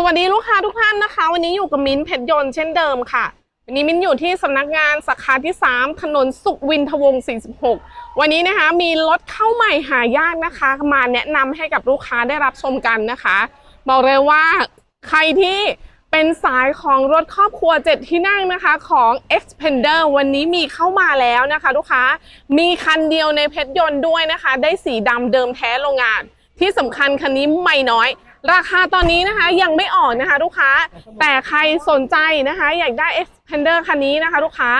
สวัสดีลูกค้าทุกท่านนะคะ วันนี้อยู่กับมิ้นท์เพชรยนต์เช่นเดิมค่ะ วันนี้มิ้นท์อยู่ที่สำนักงานสาขาที่ 3 ถนนสุขวินทวงศ์46 วันนี้นะคะมีรถเข้าใหม่หายากนะคะ มาแนะนำให้กับลูกค้าได้รับชมกันนะคะ บอกเลยว่าใครที่เป็นสายของรถครอบครัว 7 ที่นั่งนะคะของ Xpander วันนี้มีเข้ามาแล้วนะคะลูกค้ามีคันเดียวในเพชรยนต์ด้วยนะคะ ได้สีดำเดิมแท้โรงงาน ที่สำคัญคันนี้ไม่น้อย ราคาตอนนี้นะคะยังไม่ออกนะคะลูกค้า แต่ใครสนใจนะคะ อยากได้ Xpander คันนี้นะคะ ลูกค้า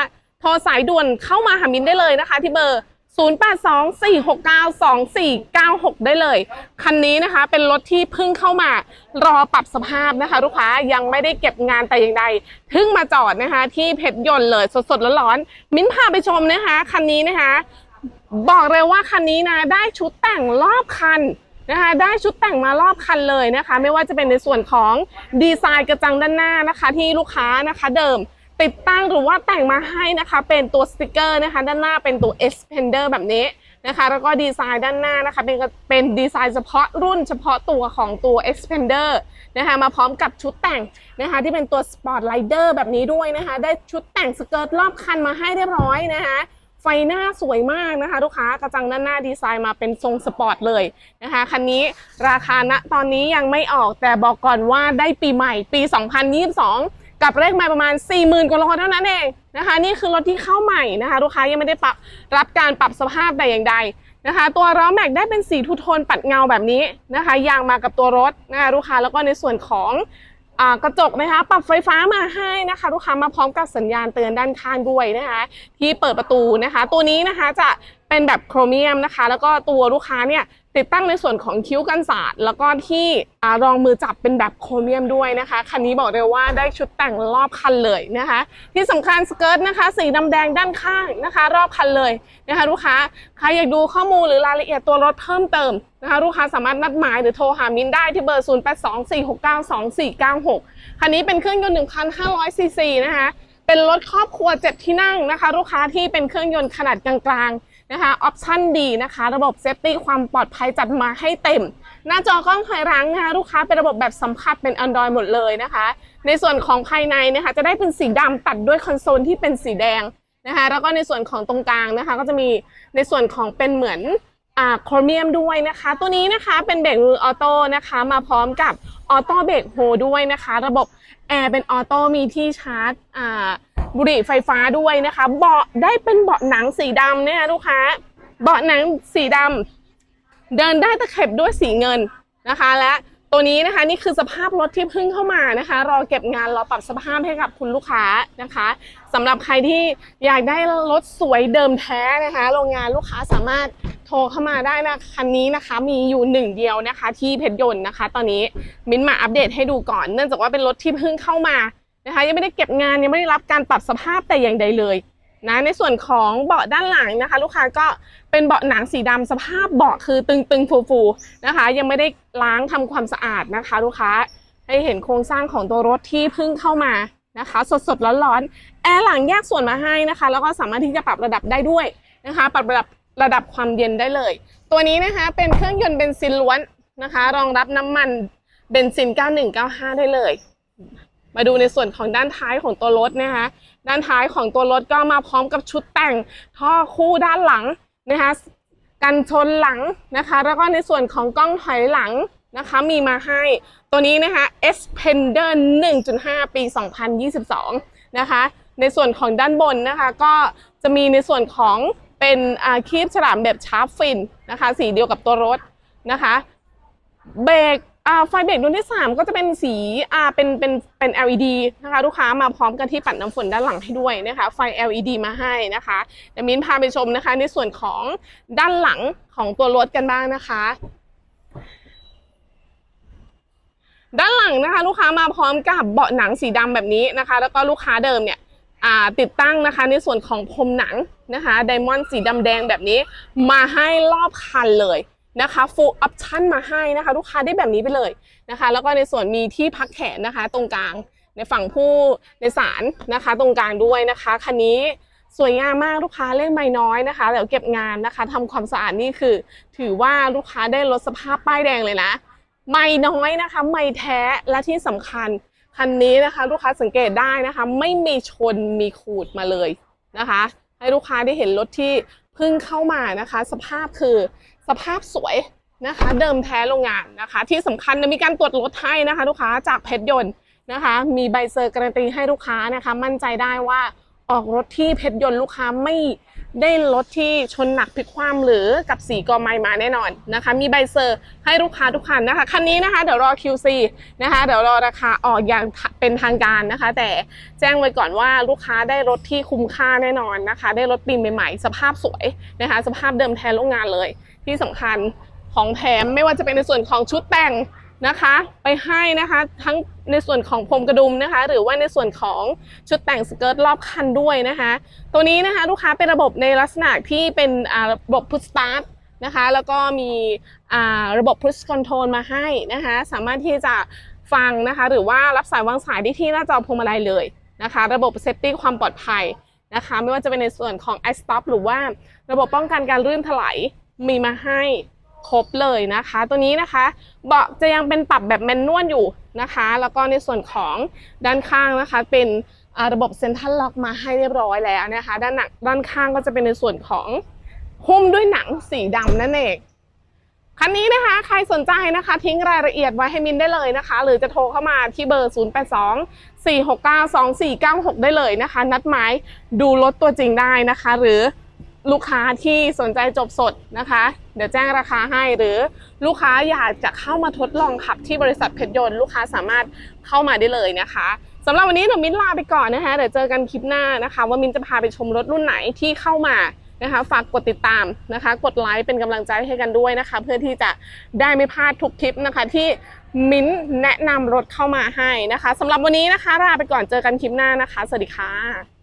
โทรสายด่วนเข้ามาหามินได้เลยนะคะ ที่เบอร์ 0824692496 ได้เลย คันนี้นะคะเป็นรถที่เพิ่งเข้ามารอปรับสภาพนะคะ ลูกค้ายังไม่ได้เก็บงานแต่อย่างใดเพิ่งมาจอดนะคะ ที่เพชรยนต์เลยสดๆร้อนๆมิ้นพาไปชมนะคะ คันนี้นะคะ บอกเลยว่าคันนี้นะได้ชุดแต่งรอบคัน นะคะ ได้ชุดแต่งมารอบคันเลยนะคะ ไม่ว่าจะเป็นในส่วนของดีไซน์กระจังด้านหน้านะคะ ที่ลูกค้านะคะเดิมติดตั้งหรือว่าแต่งมาให้นะคะ เป็นตัวสติกเกอร์นะคะ ด้านหน้าเป็นตัว Xpander แบบนี้นะคะ แล้วก็ดีไซน์ด้านหน้านะคะ เป็นเป็นดีไซน์เฉพาะรุ่นเฉพาะตัวของตัว Xpander นะคะ มาพร้อมกับชุดแต่งนะคะ ที่เป็นตัว Sport Rider แบบนี้ด้วยนะคะ ได้ชุดแต่งสเกิร์ตรอบคันมาให้เรียบร้อยนะคะ ไฟหน้าสวยมากนะคะลูกค้ากระจังด้านหน้าดีไซน์มาเป็นทรงสปอร์ตเลยนะคะคันนี้ราคาณตอนนี้ยังไม่ออกแต่บอกก่อนว่าได้ปีใหม่ปี 2022 กับเลขมาประมาณ 40,000กว่าโลเท่านั้นเองนะคะ นี่คือรถที่เข้าใหม่นะคะ ลูกค้ายังไม่ได้ปรับรับการปรับสภาพแต่อย่างใดนะคะ ตัวล้อแม็กได้เป็นสีทูโทนปัดเงาแบบนี้นะคะ ยางมากับตัวรถนะคะลูกค้าแล้วก็ในส่วนของ กระจกนะคะปรับไฟฟ้ามาให้นะคะ ลูกค้ามาพร้อมกับสัญญาณเตือนด้านข้างด้วยนะคะ ที่เปิดประตูนะคะ ตัวนี้นะคะจะเป็นแบบโครเมียมนะคะ แล้วก็ตัวลูกค้าเนี่ย ติดตั้งในส่วนของคิ้วกันสาดแล้วก็ที่รองมือจับเป็นแบบโครเมียมด้วยนะคะ คันนี้บอกเลยว่าได้ชุดแต่งรอบคันเลยนะคะ ที่สำคัญสเกิร์ตนะคะ สีดำแดงด้านข้างนะคะ รอบคันเลยนะคะลูกค้าใครอยากดูข้อมูลหรือรายละเอียดตัวรถเพิ่มเติมนะคะลูกค้าสามารถนัดหมายหรือโทรหามินได้ที่เบอร์ 0824692496 คันนี้เป็นเครื่องยนต์ 1,500 ซีซีนะคะ เป็นรถครอบครัว 7 ที่นั่งนะคะ ลูกค้าที่เป็นเครื่องยนต์ขนาดกลางๆ นะคะออปชั่นดีนะคะ ระบบเซฟตี้ความปลอดภัยจัดมาให้เต็ม หน้าจอกล้องถอยหลังนะคะลูกค้าเป็นระบบแบบสัมผัสเป็น Android หมดเลยนะคะ ในส่วนของภายในนะคะจะได้เป็นสีดำตัดด้วยคอนโซลที่เป็นสีแดงนะคะแล้วก็ในส่วนของตรงกลางนะคะ ก็จะมีในส่วนของเป็นเหมือนอ่าโครเมียมด้วยนะคะ ตัวนี้นะคะเป็นเบรกมือออโต้นะคะ มาพร้อมกับออโต้เบรกโฮด้วยนะคะ ระบบแอร์เป็นออโต้มีที่ชาร์จอ่า บุหรี่ไฟฟ้าด้วยนะคะ เบาะได้เป็นเบาะหนังสีดำเนี่ยลูกค้า เบาะหนังสีดำเดินได้ตะเข็บด้วยสีเงินนะคะ และตัวนี้นะคะนี่คือสภาพรถที่เพิ่งเข้ามานะคะ รอเก็บงานรอปรับสภาพให้กับคุณลูกค้านะคะสำหรับใครที่อยากได้รถสวยเดิมแท้นะคะ โรงงานลูกค้าสามารถโทรเข้ามาได้นะคันนี้นะคะ มีอยู่หนึ่งเดียวนะคะ ที่เพชรยนต์นะคะ ตอนนี้มิ้นมาอัปเดตให้ดูก่อน เนื่องจากว่าเป็นรถที่เพิ่งเข้ามา นะคะยังไม่ได้เก็บงานยังไม่ได้รับการปรับสภาพแต่อย่างใดเลยนะในส่วนของเบาะด้านหลังนะคะ ลูกค้าก็เป็นเบาะหนังสีดำสภาพเบาะคือตึงๆฟูๆนะคะ ยังไม่ได้ล้างทำความสะอาดนะคะ ลูกค้าให้เห็นโครงสร้างของตัวรถที่เพิ่งเข้ามานะคะ สดๆร้อนๆแอร์หลังแยกส่วนมาให้นะคะ แล้วก็สามารถที่จะปรับระดับได้ด้วยนะคะ ปรับระดับระดับความเย็นได้เลย ตัวนี้นะคะเป็นเครื่องยนต์เบนซินล้วนนะคะ รองรับน้ำมันเบนซิน 9195 ได้เลย มาดูในส่วนของด้านท้ายของตัวรถนะคะ ด้านท้ายของตัวรถก็มาพร้อมกับชุดแต่งท่อคู่ด้านหลังนะคะกันชนหลังนะคะ แล้วก็ในส่วนของกล้องถอยหลังนะคะมีมาให้ตัวนี้นะคะ S Pender 1.5 ปี 2022 นะคะ ในส่วนของด้านบนนะคะก็จะมีในส่วนของเป็นอาคีบฉลามแบบชาร์ปฟินนะคะ สีเดียวกับตัวรถนะคะ เบรก ไฟเบรกดวงที่ 3 ก็จะเป็นสีอ่าเป็นเป็นเป็น LED นะคะลูกค้ามาพร้อมกันที่ปัดน้ำฝนด้านหลังให้ด้วยนะคะไฟ LED มาให้นะคะเดี๋ยวมิ้นพาไปชมนะคะ ในส่วนของด้านหลังของตัวรถกันบ้างนะคะด้านหลังนะคะ ลูกค้ามาพร้อมกับเบาะหนังสีดำแบบนี้นะคะ แล้วก็ลูกค้าเดิมเนี่ยติดตั้งนะคะ ในส่วนของพรมหนังนะคะไดมอนด์สีดำแดงแบบนี้ มาให้รอบคันเลย นะคะ full option มาให้นะคะลูกค้าได้แบบนี้ไปเลยนะคะ แล้วก็ในส่วนมีที่พักแขนนะคะ ตรงกลางในฝั่งผู้ในสารนะคะ ตรงกลางด้วยนะคะคันนี้สวยงามมากลูกค้าเล่นไม่น้อยนะคะเดี๋ยวเก็บงานนะคะทำความสะอาดนี่คือ ถือว่าลูกค้าได้ลดสภาพป้ายแดงเลยนะไม่น้อยนะคะ ไม่แท้และที่สำคัญคันนี้นะคะ ลูกค้าสังเกตได้นะคะ ไม่มีชนมีขูดมาเลยนะคะ ให้ลูกค้าได้เห็นรถที่ เพิ่งเข้ามานะคะ สภาพคือสภาพสวยนะคะ เดิมแท้โรงงานนะคะ ที่สำคัญนะมีการตรวจรถให้นะคะ ลูกค้าจากเพชรยนต์นะคะ มีใบเซอร์การันตีให้ลูกค้านะคะ มั่นใจได้ว่า ออกรถที่เพชรยนต์ลูกค้าไม่ได้รถที่ชนหนักพลิกคว่ำหรือกับสีกอไม้มาแน่นอนนะคะ มีใบเซอร์ให้ลูกค้าทุกคันนะคะคันนี้นะคะเดี๋ยวรอ QC นะคะเดี๋ยวรอราคาออกอย่างเป็นทางการนะคะ แต่แจ้งไว้ก่อนว่าลูกค้าได้รถที่คุ้มค่าแน่นอนนะคะ ได้รถปีใหม่ๆสภาพสวยนะคะ สภาพเดิมแทนโรงงานเลย ที่สำคัญของแถมไม่ว่าจะเป็นในส่วนของชุดแต่ง นะคะ ไปให้นะคะทั้งในส่วนของพรมกระดุมนะคะ หรือว่าในส่วนของชุดแต่งสเกิร์ตรอบคันด้วยนะคะ ตัวนี้นะคะลูกค้าเป็นระบบในลักษณะที่เป็นระบบพุชสตาร์ทนะคะแล้วก็มีระบบ push control มาให้นะคะ สามารถที่จะฟังนะคะ หรือว่ารับสายวางสายได้ที่หน้าจอพวงมาลัยเลยนะคะ ระบบเซฟตี้ความปลอดภัยนะคะ ไม่ว่าจะเป็นในส่วนของ i stop หรือว่าระบบป้องกันการลื่นถลายมีมาให้ ครบเลยนะคะ ตัวนี้นะคะเบาะจะยังเป็นปรับแบบแมนนวลอยู่นะคะ แล้วก็ในส่วนของด้านข้างนะคะ เป็นระบบเซ็นทรัลล็อกมาให้เรียบร้อยแล้วนะคะ ด้านหนักด้านข้างก็จะเป็นในส่วนของหุ้มด้วยหนังสีดำนั่นเองคันนี้นะคะใครสนใจนะคะ ทิ้งรายละเอียดไว้ให้มินได้เลยนะคะ หรือจะโทรเข้ามาที่เบอร์ 082 469 2496 ได้เลยนะคะ นัดหมายดูรถตัวจริงได้นะคะ หรือ ลูกค้าที่สนใจจบสดนะคะ เดี๋ยวแจ้งราคาให้หรือลูกค้าอยากจะเข้ามาทดลองขับที่บริษัทเพชรยนต์ลูกค้าสามารถเข้ามาได้เลยนะคะสำหรับวันนี้เดี๋ยวมิ้นลาไปก่อนนะคะเดี๋ยวเจอกันคลิปหน้านะคะ ว่ามิ้นจะพาไปชมรถรุ่นไหนที่เข้ามานะคะฝากกดติดตามนะคะ กดไลค์เป็นกำลังใจให้กันด้วยนะคะ เพื่อที่จะได้ไม่พลาดทุกคลิปนะคะ ที่มิ้นแนะนำรถเข้ามาให้นะคะสำหรับวันนี้นะคะลาไปก่อนเจอกันคลิปหน้านะคะ สวัสดีค่ะ